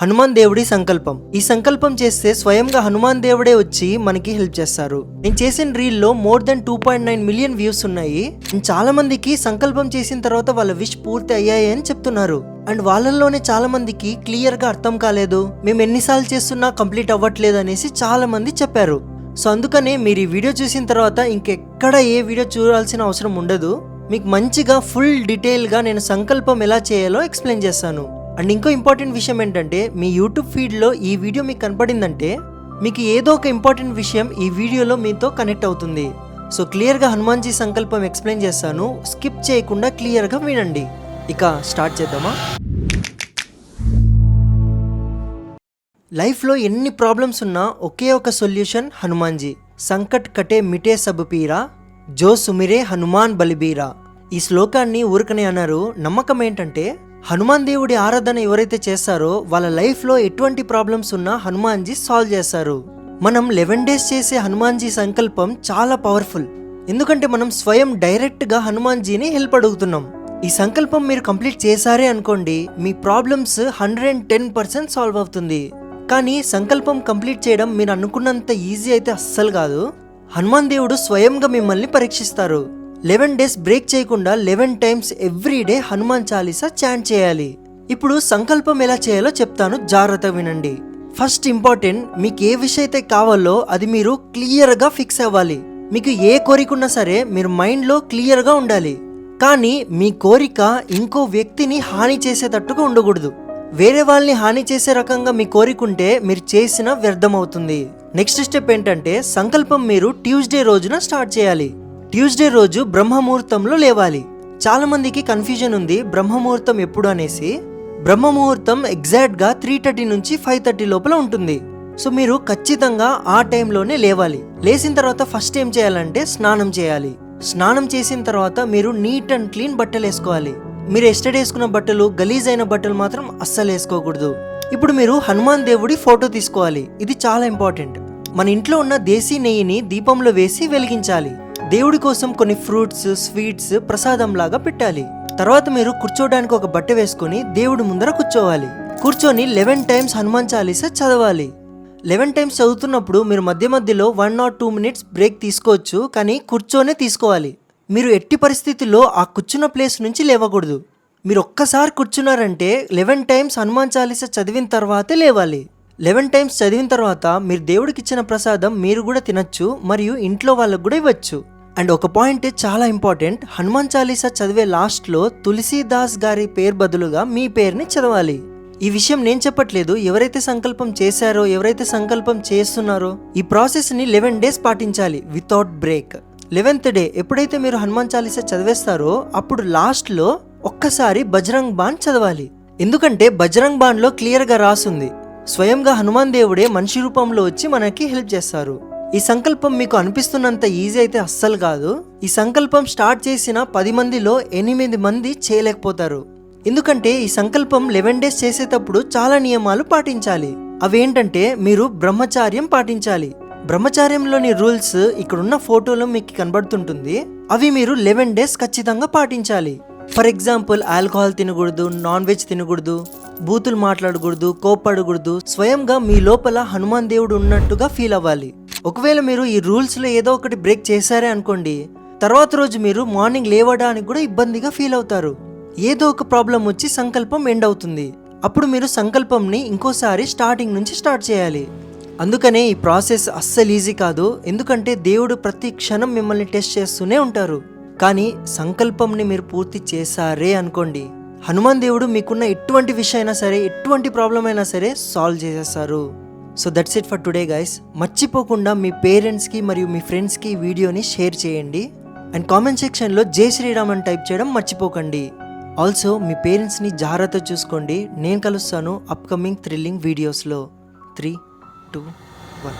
హనుమాన్ దేవుడి సంకల్పం. ఈ సంకల్పం చేస్తే స్వయంగా హనుమాన్ దేవుడే వచ్చి మనకి హెల్ప్ చేస్తారు. నేను చేసిన రీల్లో more than two point nine million views ఉన్నాయి. చాలా మందికి సంకల్పం చేసిన తర్వాత వాళ్ళ విష్ పూర్తి అయ్యాయి అని చెప్తున్నారు. అండ్ వాళ్ళల్లోనే చాలా మందికి క్లియర్గా అర్థం కాలేదు. మేము ఎన్నిసార్లు చేస్తున్నా కంప్లీట్ అవ్వట్లేదు అనేసి చాలా మంది చెప్పారు. సో అందుకనే మీరు ఈ వీడియో చూసిన తర్వాత ఇంకెక్కడ ఏ వీడియో చూడాల్సిన అవసరం ఉండదు. మీకు మంచిగా ఫుల్ డీటెయిల్గా నేను సంకల్పం ఎలా చేయాలో ఎక్స్ప్లెయిన్ చేస్తాను. అండ్ ఇంకో ఇంపార్టెంట్ విషయం ఏంటంటే మీ యూట్యూబ్ ఫీడ్లో ఈ వీడియో మీకు కనపడిందంటే మీకు ఏదో ఒక ఇంపార్టెంట్ విషయం ఈ వీడియోలో మీతో కనెక్ట్ అవుతుంది. సో క్లియర్గా హనుమాన్జీ సంకల్పం ఎక్స్ప్లెయిన్ చేస్తాను. స్కిప్ చేయకుండా క్లియర్గా వినండి. ఇక స్టార్ట్ చేద్దామా? లైఫ్లో ఎన్ని ప్రాబ్లమ్స్ ఉన్నా ఒకే ఒక సొల్యూషన్ హనుమాన్జీ. సంకట్ కటే మిటే సబుపీరా జో సుమిరే హనుమాన్ బలిబీరా ఈ శ్లోకాన్ని ఊరకనే అన్నారు. నమ్మకం ఏంటంటే హనుమాన్ దేవుడి ఆరాధన ఎవరైతే చేస్తారో వాళ్ళ లైఫ్లో ఎటువంటి ప్రాబ్లమ్స్ ఉన్నా హనుమాన్జీ సాల్వ్ చేస్తారు మనం లెవెన్ డేస్ చేసే హనుమాన్జీ సంకల్పం చాలా పవర్ఫుల్. ఎందుకంటే మనం స్వయం డైరెక్ట్గా హనుమాన్జీని హెల్ప్ అడుగుతున్నాం. ఈ సంకల్పం మీరు కంప్లీట్ చేశారే అనుకోండి మీ problems hundred and ten percent solve అవుతుంది. కానీ సంకల్పం కంప్లీట్ చేయడం మీరు అనుకున్నంత ఈజీ అయితే అస్సలు కాదు. హనుమాన్ దేవుడు స్వయంగా మిమ్మల్ని పరీక్షిస్తారు. లెవెన్ డేస్ బ్రేక్ చేయకుండా eleven times every day Hanuman Chalisa chant చేయాలి. ఇప్పుడు సంకల్పం ఎలా చేయాలో చెప్తాను జాగ్రత్త వినండి. ఫస్ట్ ఇంపార్టెంట్ మీకు ఏ విషయం అయితే కావాలో అది మీరు క్లియర్గా ఫిక్స్ అవ్వాలి. మీకు ఏ కోరిక ఉన్నా సరే మీరు మైండ్లో క్లియర్గా ఉండాలి. కానీ మీ కోరిక ఇంకో వ్యక్తిని హాని చేసేటట్టుగా ఉండకూడదు. వేరే వాళ్ళని హాని చేసే రకంగా మీ కోరికుంటే మీరు చేసిన వ్యర్థమవుతుంది. నెక్స్ట్ స్టెప్ ఏంటంటే సంకల్పం మీరు ట్యూస్డే రోజున స్టార్ట్ చేయాలి. ట్యూస్డే రోజు బ్రహ్మముహూర్తంలో లేవాలి. చాలామందికి కన్ఫ్యూజన్ ఉంది బ్రహ్మముహూర్తం ఎప్పుడు అనేసి. బ్రహ్మముహూర్తం ఎగ్జాక్ట్గా త్రీ థర్టీ నుంచి ఫైవ్ థర్టీ లోపల ఉంటుంది. సో మీరు ఖచ్చితంగా ఆ టైంలోనే లేవాలి. లేచిన తర్వాత ఫస్ట్ ఏం చేయాలంటే స్నానం చేయాలి. స్నానం చేసిన తర్వాత మీరు నీట్ అండ్ క్లీన్ బట్టలు వేసుకోవాలి. మీరు ఎస్టడీ వేసుకున్న బట్టలు గలీజ్ అయిన బట్టలు మాత్రం అస్సలు వేసుకోకూడదు. ఇప్పుడు మీరు హనుమాన్ దేవుడి ఫోటో తీసుకోవాలి. ఇది చాలా ఇంపార్టెంట్. మన ఇంట్లో ఉన్న దేశీ నెయ్యిని దీపంలో వేసి వెలిగించాలి. దేవుడి కోసం కొన్ని ఫ్రూట్స్ స్వీట్స్ ప్రసాదం లాగా పెట్టాలి. తర్వాత మీరు కూర్చోడానికి ఒక బట్ట వేసుకొని దేవుడి ముందర కూర్చోవాలి. కూర్చొని లెవెన్ టైమ్స్ హనుమాన్ చాలీసా చదవాలి. లెవెన్ టైమ్స్ చదువుతున్నప్పుడు మీరు మధ్య మధ్యలో one not two minutes break తీసుకోవచ్చు కానీ కూర్చోనే తీసుకోవాలి. మీరు ఎట్టి పరిస్థితుల్లో ఆ కూర్చున్న ప్లేస్ నుంచి లేవకూడదు. మీరు ఒక్కసారి కూర్చున్నారంటే లెవెన్ టైమ్స్ హనుమాన్ చాలీసా చదివిన తర్వాతే లేవాలి. లెవెన్ టైమ్స్ చదివిన తర్వాత మీరు దేవుడికి ఇచ్చిన ప్రసాదం మీరు కూడా తినచ్చు మరియు ఇంట్లో వాళ్ళకు కూడా ఇవ్వచ్చు. అండ్ ఒక పాయింట్ చాలా ఇంపార్టెంట్ హనుమాన్ చాలీసా చదివే లాస్ట్లో తులసీదాస్ గారి పేరు బదులుగా మీ పేరుని చదవాలి. ఈ విషయం నేను చెప్పట్లేదు. ఎవరైతే సంకల్పం చేశారో ఎవరైతే సంకల్పం చేస్తున్నారో ఈ ప్రాసెస్ని లెవెన్ డేస్ పాటించాలి వితౌట్ బ్రేక్ లెవెన్త్ డే ఎప్పుడైతే మీరు హనుమాన్ చాలీసా చదివేస్తారో అప్పుడు లాస్ట్లో ఒక్కసారి బజరంగ్ బాన్ చదవాలి. ఎందుకంటే బజరంగ్ బాన్లో క్లియర్గా రాసుంది. స్వయంగా హనుమాన్ దేవుడే మనిషి రూపంలో వచ్చి మనకి హెల్ప్ చేస్తారు. ఈ సంకల్పం మీకు అనిపిస్తున్నంత ఈజీ అయితే అస్సలు కాదు. ఈ సంకల్పం స్టార్ట్ చేసిన పది మందిలో ఎనిమిది మంది చేయలేకపోతారు. ఎందుకంటే ఈ సంకల్పం లెవెన్ డేస్ చేసేటప్పుడు చాలా నియమాలు పాటించాలి. అవేంటంటే మీరు బ్రహ్మచార్యం పాటించాలి. బ్రహ్మచార్యంలోని రూల్స్ ఇక్కడున్న ఫోటోలో మీకు కనబడుతుంటుంది. అవి మీరు లెవెన్ డేస్ ఖచ్చితంగా పాటించాలి. ఫర్ ఎగ్జాంపుల్ ఆల్కహాల్ తినకూడదు నాన్ వెజ్ తినకూడదు బూతులు మాట్లాడకూడదు కోప్పడకూడదు స్వయంగా మీ లోపల హనుమాన్ దేవుడు ఉన్నట్టుగా ఫీల్ అవ్వాలి. ఒకవేళ మీరు ఈ రూల్స్లో ఏదో ఒకటి బ్రేక్ చేశారే అనుకోండి తర్వాత రోజు మీరు మార్నింగ్ లేవడానికి కూడా ఇబ్బందిగా ఫీల్ అవుతారు. ఏదో ఒక ప్రాబ్లం వచ్చి సంకల్పం ఎండ్ అవుతుంది. అప్పుడు మీరు సంకల్పంని ఇంకోసారి స్టార్టింగ్ నుంచి స్టార్ట్ చేయాలి. అందుకనే ఈ ప్రాసెస్ అస్సలు ఈజీ కాదు. ఎందుకంటే దేవుడు ప్రతి క్షణం మిమ్మల్ని టెస్ట్ చేస్తూనే ఉంటారు. కానీ సంకల్పంని మీరు పూర్తి చేశారే అనుకోండి హనుమాన్ దేవుడు మీకున్న ఎటువంటి విషయం అయినా సరే ఎటువంటి ప్రాబ్లం అయినా సరే సాల్వ్ చేసేస్తారు. So that's it for today guys మర్చిపోకుండా మీ పేరెంట్స్కి మరియు మీ ఫ్రెండ్స్కి వీడియోని షేర్ చేయండి. అండ్ కామెంట్ సెక్షన్లో జై శ్రీరామ్ అని టైప్ చేయడం మర్చిపోకండి. ఆల్సో మీ పేరెంట్స్ని జాగ్రత్త చూసుకోండి. నేను కలుస్తాను అప్కమింగ్ థ్రిల్లింగ్ వీడియోస్లో త్రీ టూ వన్